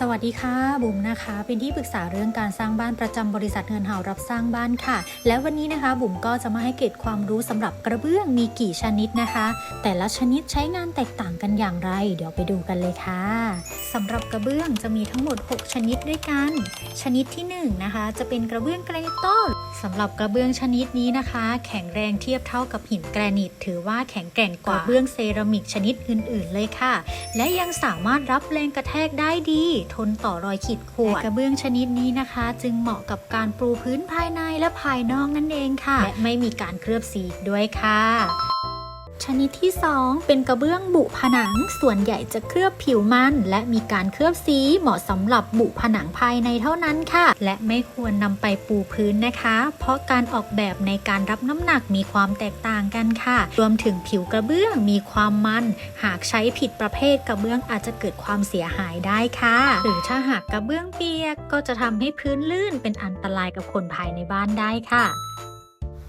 สวัสดีค่ะบุ๋มนะคะ เป็นที่ปรึกษาเรื่องการสร้างบ้านประจำบริษัทเงินเห่ารับสร้างบ้านค่ะ และวันนี้นะคะ บุ๋มก็จะมาให้เกร็ดความรู้สำหรับกระเบื้องมีกี่ชนิดนะคะ แต่ละชนิดใช้งานแตกต่างกันอย่างไร เดี๋ยวไปดูกันเลยค่ะสำหรับกระเบื้องจะมีทั้งหมด 6 ชนิดด้วยกัน ชนิดที่1นะคะ จะเป็นกระเบื้องแกรนิตโตสำหรับกระเบื้องชนิดนี้นะคะ แข็งแรงเทียบเท่ากับหินแกรนิต ถือว่าแข็งแกร่งกว่ากระเบื้องเซรามิกชนิดอื่น ๆ เลยค่ะ และยังสามารถรับแรงกระแทกได้ดีทนต่อรอยขีดข่วนและกระเบื้องชนิดนี้นะคะ จึงเหมาะกับการปูพื้นภายในและภายนอกนั่นเองค่ะ และไม่มีการเคลือบสีอีกด้วยค่ะ ชนิดที่ 2 เป็นกระเบื้องบุผนัง ส่วนใหญ่จะเคลือบผิวมัน และมีการเคลือบสีเหมาะสำหรับบุผนังภายในเท่านั้นค่ะ และไม่ควรนำไปปูพื้นนะคะ เพราะการออกแบบในการรับน้ำหนักมีความแตกต่างกันค่ะ รวมถึงผิวกระเบื้องมีความมัน หากใช้ผิดประเภทกระเบื้องอาจจะเกิดความเสียหายได้ค่ะ หรือถ้าหากกระเบื้องเปียกก็จะทำให้พื้นลื่นเป็นอันตรายกับคนภายในบ้านได้ค่ะ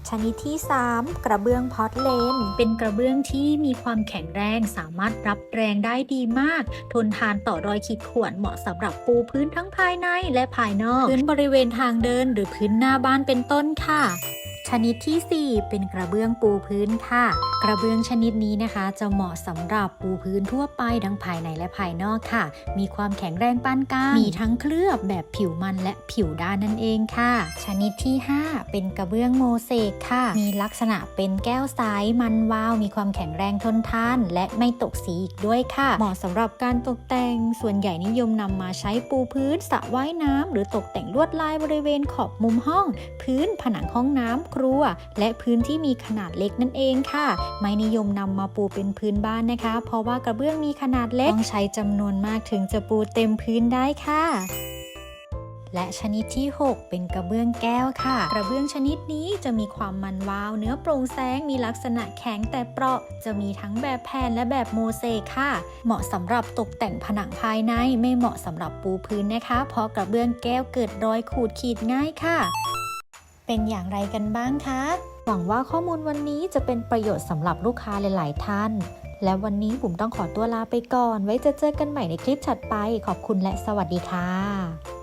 ชนิดที่ 3 กระเบื้องพอตเลน เป็นกระเบื้องที่มีความแข็งแรงสามารถรับแรงได้ดีมาก ทนทานต่อรอยขีดข่วนเหมาะสำหรับปูพื้นทั้งภายในและภายนอก พื้นบริเวณทางเดินหรือพื้นหน้าบ้านเป็นต้นค่ะ ชนิดที่ 4 เป็นกระเบื้องปูพื้นค่ะ กระเบื้องชนิดนี้นะคะ จะเหมาะสำหรับปูพื้นทั่วไปทั้งภายในและภายนอกค่ะ มีความแข็งแรงปานกลางมีทั้งเคลือบแบบผิวมันและผิวด้านนั่นเองค่ะ ชนิดที่ 5 เป็นกระเบื้องโมเสกค่ะ มีลักษณะเป็นแก้วใสมันวาว มีความแข็งแรงทนทาน และไม่ตกสีอีกด้วยค่ะ เหมาะสำหรับการตกแต่งส่วนใหญ่นิยมนำมาใช้ปูพื้นสระว่ายน้ำหรือตกแต่งลวดลายบริเวณขอบมุมห้อง พื้นผนังห้องน้ำครัว และพื้นที่มีขนาดเล็กนั่นเองค่ะ ไม่นิยมนำมาปูเป็นพื้นบ้านนะคะ เพราะว่ากระเบื้องมีขนาดเล็กต้องใช้จำนวนมากถึงจะปูเต็มพื้นได้ค่ะและชนิดที่ 6 เป็นกระเบื้องแก้วค่ะ กระเบื้องชนิดนี้จะมีความมันวาว เนื้อโปร่งแสงมีลักษณะแข็งแต่เปราะ จะมีทั้งแบบแผ่นและแบบโมเสกค่ะ เหมาะสำหรับตกแต่งผนังภายในไม่เหมาะสำหรับปูพื้นนะคะ เพราะกระเบื้องแก้วเกิดรอยขูดขีดง่ายค่ะ เป็นอย่างไรกันบ้างคะ หวังว่าข้อมูลวันนี้จะเป็นประโยชน์สำหรับลูกค้าหลาย ๆ ท่าน และวันนี้บุ๋มต้องขอตัวลาไปก่อน ไว้จะเจอกันใหม่ในคลิปถัดไป ขอบคุณและสวัสดีค่ะ